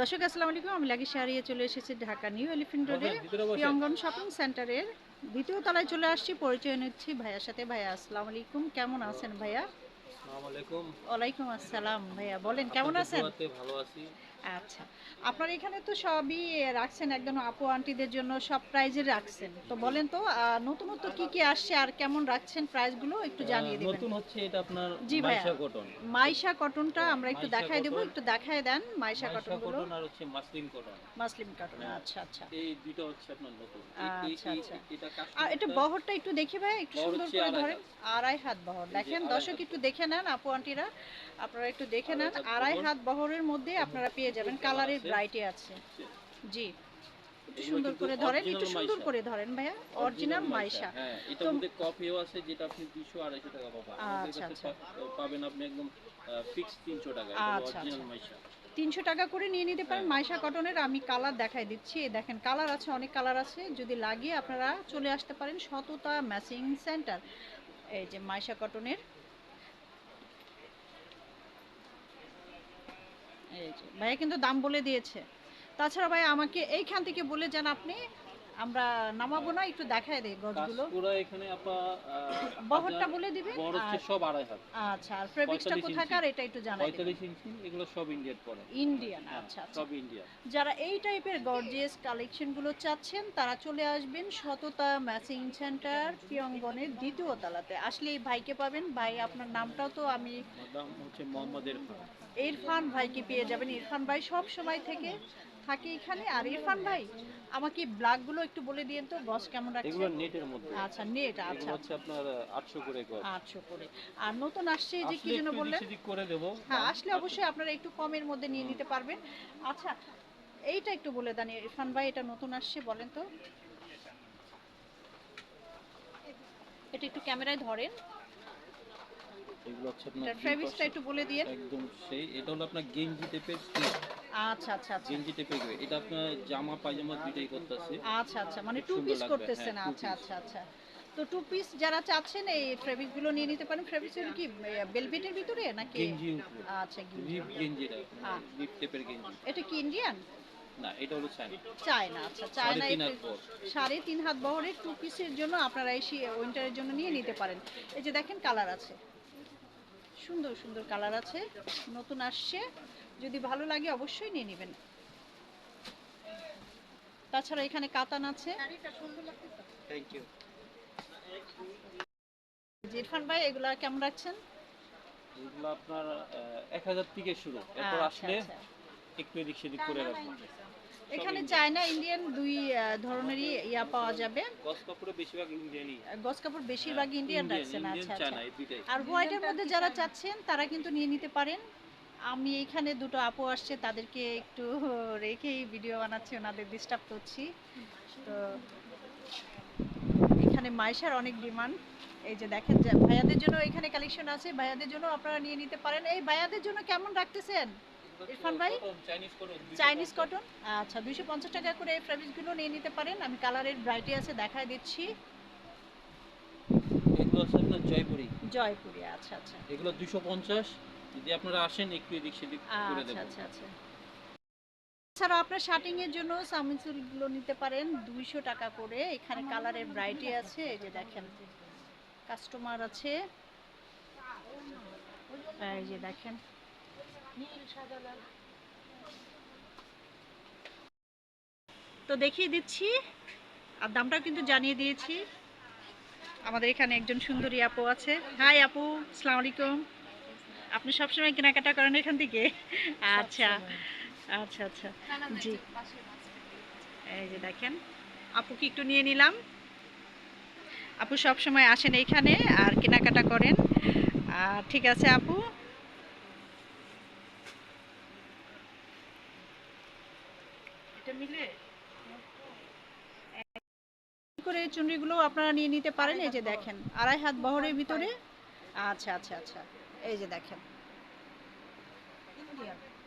দর্শক আসসালামু আলাইকুম। আমি লাগি সারিয়ে চলে এসেছি ঢাকা নিউ এলিফেন্ট রোডে। প্রিয়ঙ্গন শপিং সেন্টারের দ্বিতীয় তলায় চলে আসছি পরিচয় নিচ্ছি ভাইয়ার সাথে। ভাইয়া আসসালামু আলাইকুম। কেমন আছেন ভাইয়া? ওয়ালাইকুম আসসালাম ভাইয়া। বলেন কেমন আছেন? ভালো আছি। আচ্ছা। আপনার এখানে তো সবই রাখছেন একদম আপু আন্টিদের জন্য সব প্রাইজের রাখছেন। তো বলেন তো নতুনত্ব কি কি আসছে আর কেমন রাখছেন প্রাইসগুলো একটু জানিয়ে দিবেন। নতুন হচ্ছে এটা আপনার জি। মাইশা কটন। মাইশা কটনটা আমরা একটু দেখাই দেবো একটু দেখায় দেন মাইশা কটন আর হচ্ছে মাসলিন কটন। মাসলিম কটন আচ্ছা আচ্ছা। এই দুইটা হচ্ছে আপনার নতুন। আচ্ছা, আচ্ছা। আর এটা বহরটা একটু দেখি ভাই একটু সুন্দর করে ধরেন। আড়াই হাত বহর। দেখেন দর্শক একটু দেখে নেন আপু আন্টিরা। আপনারা একটু দেখে নেন আড়াই হাত বহরের মধ্যে আপনারা পেয়ে যাবেন কালার কালারের। ভ্যারাইটি আছে। জি। একটু সুন্দর করে ধরেন একটু সুন্দর করে ধরেন ভাইয়া অরিজিনাল মাইশা হ্যাঁ এটার মধ্যে কফিও আছে যেটা আপনি 200 250 টাকা পাবেন। আচ্ছা, আচ্ছা। পাবেন আপনি একদম ফিক্স 300 টাকা আচ্ছা, অরিজিনাল আচ্ছা। মাইশা। তিনশো টাকা করে নিয়ে নিতে পারেন হ্যাঁ। মাইশা কটনের আমি কালার দেখাই দিচ্ছি। এই দেখেন কালার আছে অনেক কালার আছে। যদি লাগে আপনারা চলে আসতে পারেন সততা ম্যাচিং সেন্টার এই যে মাইশা কটনের এই যে ভাইয়া কিন্তু দাম বলে দিয়েছে। তাছাড়া ভাই আমাকে এইখান থেকে বলে যান আপনি আমরা নামাবো না একটু দেখায় দেই গজগুলো কাজপুরা এখানে আপা বহরটা বলে দিবে? বড় হচ্ছে সব আড়াই হাত। আচ্ছা আর ফেব্রিক্সটা কোথাকার এটা একটু জানাই দিবেন। 45 ইঞ্চি এগুলো সব ইন্ডিয়ান পড়ে ইন্ডিয়ান হ্যাঁ, আচ্ছা আচ্ছা। সব ইন্ডিয়া যারা এই টাইপের গর্জিয়াস কালেকশনগুলো চাচ্ছেন তারা চলে আসবেন সততা ম্যাচিং সেন্টার প্রিয়ঙ্গনের দ্বিতীয় তলাতে। আসলে এই ভাইকে পাবেন। ভাই আপনার নামটাও তো আমি মাদাম হচ্ছে মোহাম্মদ ইরফান ইরফান ভাইকে পেয়ে যাবেন। ইরফান ভাই সব সময় থেকে থাকে এখানে। আর ইরফান ভাই আমাকে ব্লাকগুলো একটু বলে দিয়েন তো বস কেমন এগুলো রাখছে নেটের মধ্যে। আচ্ছা নেট আচ্ছা। এগুলো হচ্ছে আপনার আটশো করে গজ আটশো করে। আর নতুন আসছে যে কি যেন বললেন? করে দেবো। হ্যাঁ আসলে অবশ্যই আপনারা একটু কমের মধ্যে নিয়ে নিতে পারবেন। আচ্ছা এইটা একটু বলে দেন ইরফান ভাই এটা নতুন আসছে বলেন তো। এটা একটু ক্যামেরায় ধরেন। এগুলো হচ্ছে আপনার ফেব্রিক্সটা একটু বলে দিয়েন একদম সেই এটা হলো আপনার গেঞ্জি টাইপের আচ্ছা আচ্ছা আচ্ছা। গেঞ্জি টাইপের এটা আপনার জামা পায়জামা দুইটাই করতেছে। আচ্ছা আচ্ছা মানে টু পিস করতেছেন আচ্ছা আচ্ছা আচ্ছা। তো টু পিস যারা চাচ্ছেন এই ফেব্রিকগুলো নিয়ে নিতে পারেন। ফেব্রিক্সের কি বেলভেটের ভিতরে নাকি? গেঞ্জি আচ্ছা গেঞ্জি রিপ গেঞ্জিটা হ্যাঁ। রিপ টাইপের গেঞ্জি। এটা কি ইন্ডিয়ান না এটা হলো চাইনা চায়না আচ্ছা চায়না সাড়ে তিন এই হাত সাড়ে তিন হাত বহরের টু পিসের জন্য আপনারা এই উইন্টারের জন্য নিয়ে নিতে পারেন। এই যে দেখেন কালার আছে। সুন্দর সুন্দর কালার আছে। নতুন আসছে। যদি ভালো লাগে অবশ্যই নিয়ে নেবেন। তাছাড়া এখানে কাতান আছে। থ্যাংক ইউ জিরফান ভাই এগুলা কেমন রাখছেন? এগুলো আপনার এক হাজার থেকে শুরু। এরপর আচ্ছা, আসলে আচ্ছা। একটু এদিক সেদিক করে রাখব। এখানে চায়না ইন্ডিয়ান দুই ধরনেরই ইয়া পাওয়া যাবে। গস কাপড়ে বেশিরভাগ ইন্ডিয়ানই। গস কাপড় বেশিরভাগ ইন্ডিয়ান রাখছেন আচ্ছা আচ্ছা। আর হোয়াইটের মধ্যে যারা চাচ্ছেন তারা কিন্তু নিয়ে নিতে পারেন। আমি এখানে দুটো আপু আসছে তাদেরকে একটু রেখেই ভিডিও বানাচ্ছি ওনাদের ডিস্টার্ব করছি। তো এখানে মাইশার অনেক ডিমান্ড। এই যে দেখেন ভাইয়াদের জন্য এখানে কালেকশন আছে ভাইয়াদের জন্য আপনারা নিয়ে নিতে পারেন। এই ভাইয়াদের জন্য কেমন রাখতেছেন? ইরফান ভাই? চাইনিজ কটন আচ্ছা দুইশো পঞ্চাশ টাকা করে এই ফ্যাব্রিকগুলো নিয়ে নিতে পারেন। আমি কালারের আছে দেখায় দিচ্ছি। এগুলো আছে আপনার জয়পুরি। জয়পুরি আচ্ছা আচ্ছা। এগুলো দুশো পঞ্চাশ। যদি আপনারা আসেন একটু এদিক সেদিক করে আচ্ছা দেবো আচ্ছা আচ্ছা। এছাড়াও আপনার শার্টিং এর জন্য সামিসুলগুলো নিতে পারেন। দুইশো টাকা করে। এখানে কালারের ভ্যারাইটি আছে। এই যে দেখেন কাস্টমার আছে। এই যে দেখেন। তো দেখিয়ে দিচ্ছি, আর দামটাও কিন্তু জানিয়ে দিয়েছি। আমাদের এখানে একজন সুন্দরী আপু আছে। হাই আপু, আসসালামু আলাইকুম। আপনি সবসময় কেনাকাটা করেন এখান থেকে? আচ্ছা আচ্ছা আচ্ছা। জি। এই যে দেখেন, আপুকে একটু নিয়ে নিলাম। আপু সবসময় আসেন এইখানে আর কেনাকাটা করেন। আর ঠিক আছে আপু। মিলে? করে চুনরিগুলো আপনারা নিয়ে নিতে পারেন এই যে দেখেন আড়াই হাত বহরের ভিতরে। আচ্ছা আচ্ছা আচ্ছা এই যে দেখেন।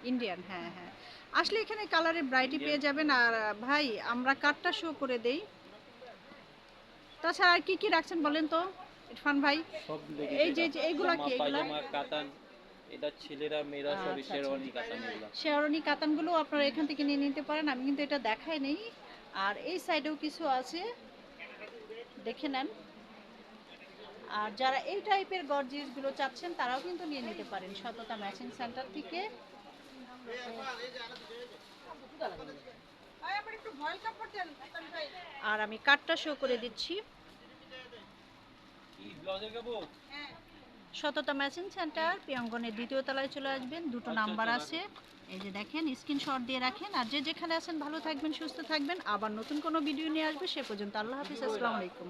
ইন্ডিয়ান হ্যাঁ হ্যাঁ। আসলে এখানে কালারের ভ্যারাইটি পেয়ে যাবেন আর ভাই আমরা কার্ডটা শো করে দেই। তাছাড়া আর কি কি রাখছেন বলেন তো ইরফান ভাই? এই যে- যে এইগুলা কি, এগুলা? কাতান। এটা ছেলেরা মেয়েরা আচ্ছা, সবই আচ্ছা। শেরওয়ানি কাতান এগুলা শেরনি কাতানগুলো আপনারা এখান থেকে নিয়ে নিতে পারেন আমি কিন্তু এটা দেখাই নেই। আর এই সাইডেও কিছু আছে দেখে নেন। আর যারা এই টাইপের গর্জিয়াসগুলো চাচ্ছেন তারাও কিন্তু নিয়ে নিতে পারেন সততা ম্যাচিং সেন্টার থেকে। আর আমি কার্ডটা শো করে দিচ্ছি। কি ব্লাউজের কাপড়? সততা মেশিন সেন্টার পিয়ঙ্গনের দ্বিতীয় তলায় চলে আসবেন দুটো আচ্ছা, নাম্বার আচ্ছা, আছে। এই যে দেখেন স্ক্রিনশট দিয়ে রাখেন। আর যে যেখানে আছেন ভালো থাকবেন সুস্থ থাকবেন। আবার নতুন কোনো ভিডিও নিয়ে আসবে সে পর্যন্ত আল্লাহ হাফিজ আসসালামু আলাইকুম।